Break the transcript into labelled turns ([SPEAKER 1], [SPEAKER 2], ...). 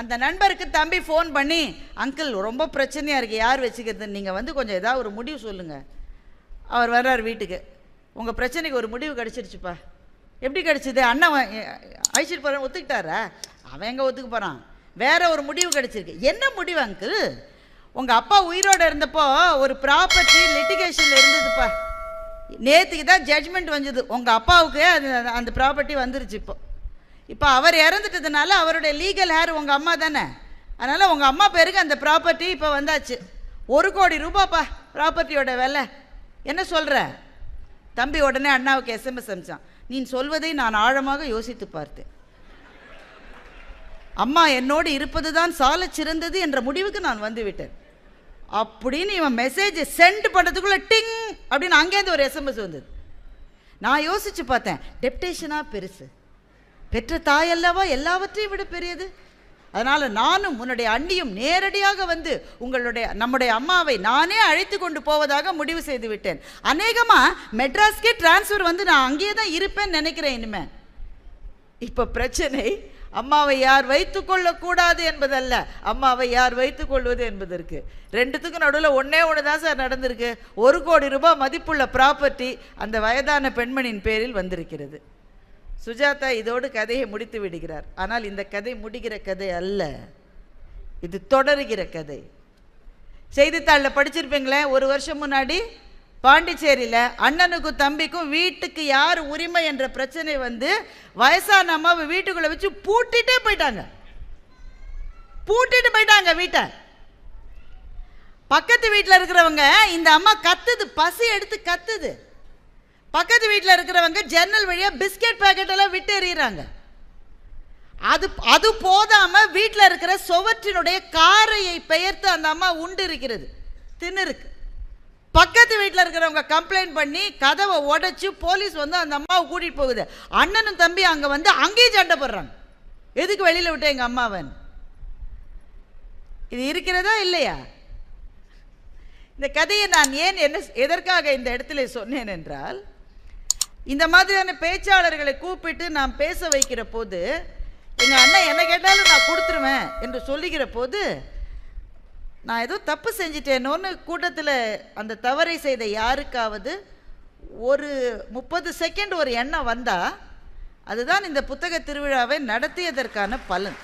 [SPEAKER 1] அந்த நண்பருக்கு தம்பி ஃபோன் பண்ணி அங்கிள் ரொம்ப பிரச்சனையாக இருக்குது யார் வச்சுக்கிறது நீங்கள் வந்து கொஞ்சம் ஏதாவது ஒரு முடிவு சொல்லுங்கள் அவர் வர்றார் வீட்டுக்கு. உங்கள் பிரச்சனைக்கு ஒரு முடிவு கிடச்சிருச்சுப்பா. எப்படி கிடச்சிது? அண்ணன் அழிச்சிட்டு போகிறேன் ஒத்துக்கிட்டாரா? அவன் எங்கே ஒத்துக்க போகிறான் வேற ஒரு முடிவு கிடச்சிருக்கு. என்ன முடிவு அங்கிள்? உங்கள் அப்பா உயிரோடு இருந்தப்போ ஒரு ப்ராப்பர்ட்டி லிட்டிகேஷனில் இருந்ததுப்பா. நேற்றுக்கு தான் ஜட்ஜ்மெண்ட் வந்தது. உங்கள் அப்பாவுக்கு அது அந்த ப்ராப்பர்ட்டி வந்துருச்சு இப்போ. இப்போ அவர் இறந்துட்டதுனால அவருடைய லீகல் ஹேர் உங்கள் அம்மா தானே? அதனால் உங்கள் அம்மா பேருக்கு அந்த ப்ராப்பர்ட்டி இப்போ வந்தாச்சு. ஒரு கோடி ரூபாப்பா ப்ராப்பர்ட்டியோட விலை. என்ன சொல்கிற தம்பி உடனே அண்ணாவுக்கு எஸ்எம்எஸ் அமிச்சான் நீ சொல்வதை நான் ஆழமாக யோசித்து பார்த்தேன். அம்மா என்னோடு இருப்பது தான் சாலை சிறந்தது என்ற முடிவுக்கு நான் வந்துவிட்டேன் அப்படின்னு இவன் மெசேஜ் சென்ட் பண்ணுறதுக்குள்ளே டிங் அப்படின்னு அங்கேருந்து ஒரு எஸ்எம்எஸ் வந்தது. நான் யோசித்து பார்த்தேன். டெப்டேஷனாக பெருசு. பெற்ற தாயல்லவா எல்லாவற்றையும் விட பெரியது. அதனால் நானும் உன்னுடைய அண்ணியும் நேரடியாக வந்து உங்களுடைய நம்முடைய அம்மாவை நானே அழைத்து கொண்டு போவதாக முடிவு செய்து விட்டேன். அநேகமாக மெட்ராஸ்க்கே டிரான்ஸ்ஃபர் வந்து நான் அங்கேயே தான் இருப்பேன்னு நினைக்கிறேன் இனிமே. இப்போ பிரச்சனை அம்மாவை யார் வைத்துக்கொள்ளக்கூடாது என்பதல்ல. அம்மாவை யார் வைத்துக்கொள்வது என்பதற்கு. ரெண்டுத்துக்கும் நடுவில் ஒன்றே ஒன்று தான் சார் நடந்திருக்கு. ஒரு கோடி ரூபாய் மதிப்புள்ள ப்ராப்பர்ட்டி அந்த வயதான பெண்மணியின் பேரில் வந்திருக்கிறது. சுஜாதா இதோடு கதையை முடித்து விடுகிறார். ஆனால் இந்த கதை முடிகிற கதை அல்ல. இது தொடருகிற கதை. செய்தித்தாளில் படிச்சிருப்பீங்களே ஒரு வருஷம் முன்னாடி பாண்டிச்சேரியில் அண்ணனுக்கும் தம்பிக்கும் வீட்டுக்கு யார் உரிமை என்ற பிரச்சனை வந்து வயசான அம்மாவை வீட்டுக்குள்ளே வச்சு பூட்டிகிட்டே போயிட்டாங்க. பூட்டிட்டு போயிட்டாங்க வீட்டை. பக்கத்து வீட்டில் இருக்கிறவங்க இந்த அம்மா கத்துது பசி எடுத்து கத்துது. பக்கத்து வீட்டில் இருக்கிறவங்க ஜன்னல் வழியாக பிஸ்கெட் பாக்கெட் எல்லாம் விட்டு எறிகிறாங்க அது அது போதாமல் வீட்டில் இருக்கிற சுவற்றினுடைய காரையை பெயர்த்து அந்த அம்மா உண்டு இருக்கிறது. தின்னுருக்கு பக்கத்து வீட்டில் இருக்கிறவங்க கம்ப்ளைண்ட் பண்ணி கதவை உடைச்சி போலீஸ் வந்து அந்த அம்மாவை கூட்டிகிட்டு போகுது. அண்ணனும் தம்பி அங்கே வந்து அங்கேயும் சண்டை போடுறாங்க. எதுக்கு வெளியில் விட்டேன் எங்கள் அம்மாவன் இது இருக்கிறதா இல்லையா? இந்த கதையை நான் ஏன் என்ன எதற்காக இந்த இடத்துல சொன்னேன் என்றால் இந்த மாதிரியான பேச்சாளர்களை கூப்பிட்டு நாம் பேச வைக்கிற போது எங்கள் அண்ணன் என்ன கேட்டாலும் நான் கொடுத்துருவேன் என்று சொல்லுகிற போது நான் ஏதோ தப்பு செஞ்சிட்டேனோன்னு கூட்டத்தில் அந்த தவறை செய்த யாருக்காவது ஒரு முப்பது செகண்ட் ஒரு எண்ணம் வந்தால் அதுதான் இந்த புத்தக திருவிழாவை நடத்தியதற்கான பலன்.